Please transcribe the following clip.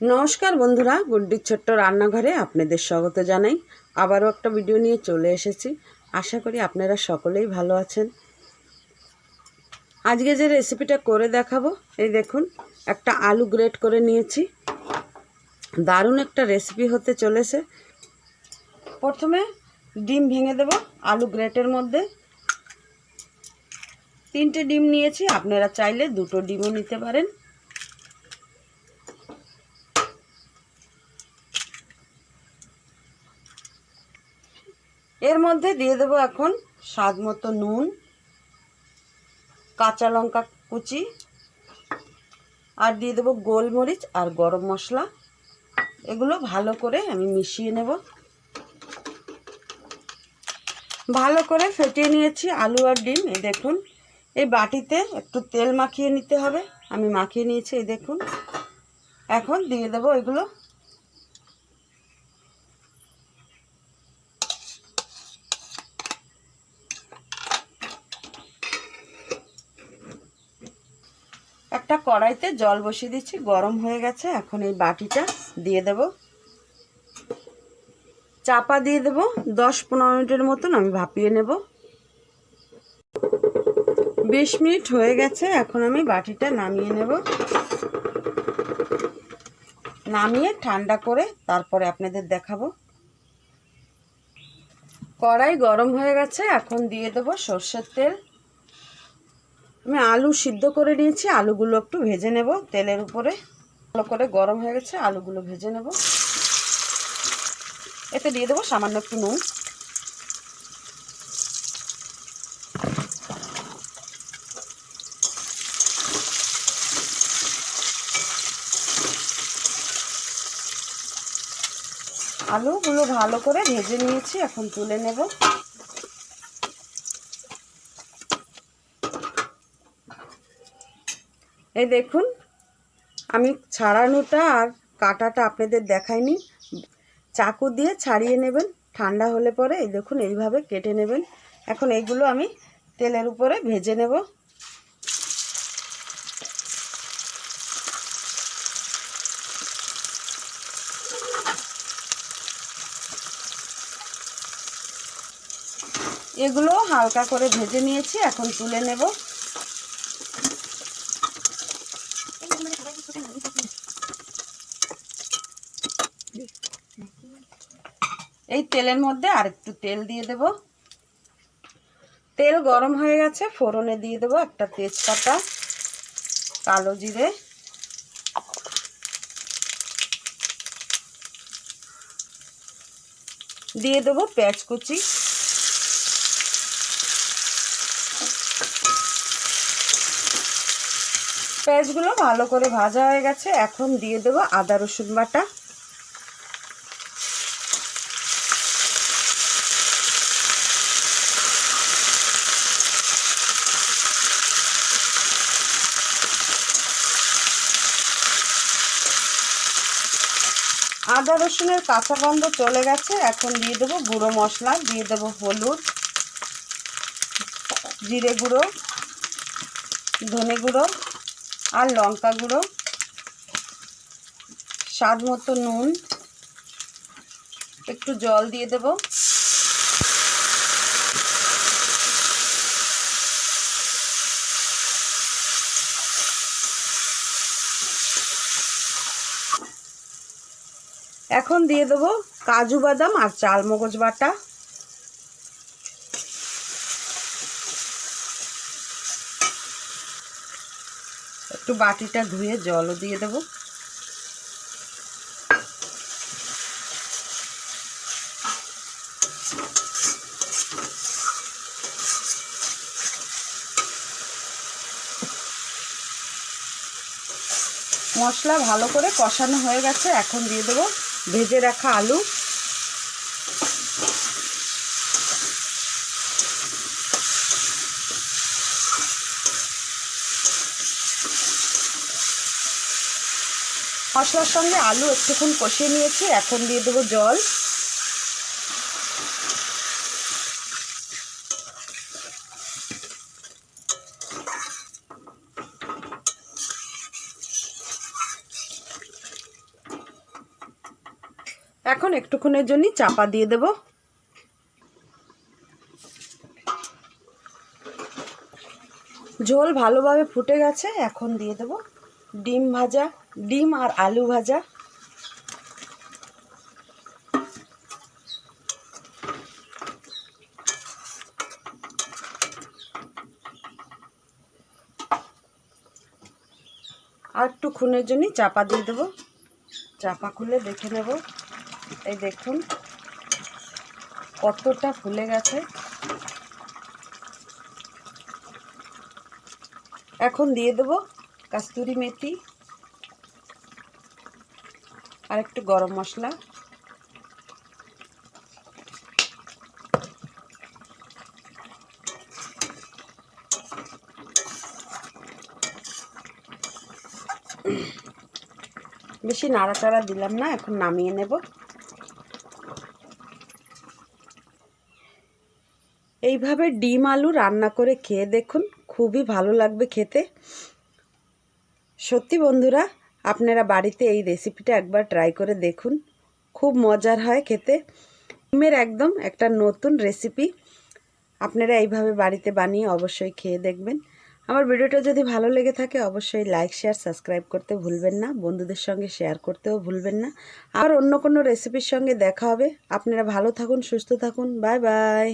নমস্কার বন্ধুরা, গুড্ডির ছোট্ট রান্নাঘরে আপনাদের স্বাগত জানাই। আবারও একটা ভিডিও নিয়ে চলে এসেছি। আশা করি আপনারা সকলেই ভালো আছেন। আজকে যে রেসিপিটা করে দেখাবো, এই দেখুন, একটা আলু গ্রেট করে নিয়েছি। দারুণ একটা রেসিপি হতে চলেছে। প্রথমে ডিম ভেঙে দেব আলু গ্রেটের মধ্যে। তিনটে ডিম নিয়েছি, আপনারা চাইলে দুটো ডিমও নিতে পারেন। এর মধ্যে দিয়ে দেবো এখন স্বাদ মতো নুন, কাঁচা লঙ্কা কুচি, আর দিয়ে দেবো গোলমরিচ আর গরম মশলা। এগুলো ভালো করে আমি মিশিয়ে নেব। ভালো করে ফেটিয়ে নিয়েছি আলু আর ডিম। এই দেখুন, এই বাটিতে একটু তেল মাখিয়ে নিতে হবে। আমি মাখিয়ে নিয়েছি, এই দেখুন। এখন দিয়ে দেবো এগুলো একটা কড়াইতে জল বসিয়ে দিচ্ছি, গরম হয়ে গেছে, এখন এই বাটিটা দিয়ে দেব। চাপা দিয়ে দেব, দশ পনেরো মিনিটের মতন আমি ভাপিয়ে নেব। বিশ মিনিট হয়ে গেছে, এখন আমি বাটিটা নামিয়ে নেব। নামিয়ে ঠান্ডা করে তারপরে আপনাদের দেখাবো। কড়াই গরম হয়ে গেছে, এখন দিয়ে দেবো সর্ষের তেল। আমি আলু সিদ্ধ করে নিয়েছি, আলুগুলো একটু ভেজে নেব, তেলের উপরে। ভালো করে গরম হয়ে গেছে, আলুগুলো ভেজে নেব। এতে দিয়ে দেবো সামান্য একটু নুন। আলুগুলো ভালো করে ভেজে নিয়েছি, এখন তুলে নেব। এই দেখুন, আমি ছাড়ানোটা আর কাটাটা আপনাদের দেখাইনি। চাকু দিয়ে ছাড়িয়ে নেবেন, ঠান্ডা হলে পরে, এই দেখুন, এইভাবে কেটে নেবেন। এখন এইগুলো আমি তেলের উপরে ভেজে নেব। এগুলো হালকা করে ভেজে নিয়েছি, এখন তুলে নেব। এই তেলের মধ্যে আর একটু তেল দিয়ে দেব। তেল গরম হয়ে গেছে, ফোড়নে দিয়ে দেব একটা তেজপাতা, কালো জিরে। দিয়ে দেবো পেঁয়াজ কুচি। পেঁয়াজগুলো ভালো করে ভাজা হয়ে গেছে, এখন দিয়ে দেবো আদা রসুন বাটা। আদা রসুনের কাঁচা গন্ধ চলে গেছে। এখন দিয়ে দেবো গুঁড়ো মশলা, দিয়ে দেবো হলুদ, জিরে গুঁড়ো, ধনে গুঁড়ো আর লঙ্কা গুঁড়ো। স্বাদ মতো নুন, একটু জল দিয়ে দেব। এখন দিয়ে দেব কাজু বাদাম আর চাল মগজ বাটা। একটু বাটিটা ধুয়ে জলও দিয়ে দেব। মশলা ভালো করে কষানো হয়ে গেছে, এখন দিয়ে দেবো ভেজে রাখা আলু। মশলার সঙ্গে আলু একটুক্ষণ কষিয়ে নিয়েছি এখন দিয়ে দেবো জল। এখন একটুক্ষণের জন্য চাপা দিয়ে দেব। ঝোল ভালোভাবে ফুটে গেছে, এখন দিয়ে দেব ডিম ভাজা, ডিম আর আলু ভাজা। আর একটু খুনের জন্য চাপা দিয়ে দেবো। চাপা খুলে দেখে নেব। এই দেখুন, কতটা ফুলে গেছে। এখন দিয়ে দেব কাস্তুরি মেথি আর একটু গরম মশলা। বেশি নাড়াচাড়া দিলাম না, এখন নামিয়ে নেব। এইভাবে ডিম আলু রান্না করে খেয়ে দেখুন, খুবই ভালো লাগবে খেতে। সত্যি বন্ধুরা, আপনারা বাড়িতে এই রেসিপিটা একবার ট্রাই করে দেখুন, খুব মজার হয় খেতে। ডিমের একদম একটা নতুন রেসিপি, আপনারা এইভাবে বাড়িতে বানিয়ে অবশ্যই খেয়ে দেখবেন। আমার ভিডিওটা যদি ভালো লেগে থাকে, অবশ্যই লাইক, শেয়ার, সাবস্ক্রাইব করতে ভুলবেন না, বন্ধুদের সঙ্গে শেয়ার করতেও ভুলবেন না। আর অন্য কোনো রেসিপির সঙ্গে দেখা হবে। আপনারা ভালো থাকুন, সুস্থ থাকুন, বাই বাই।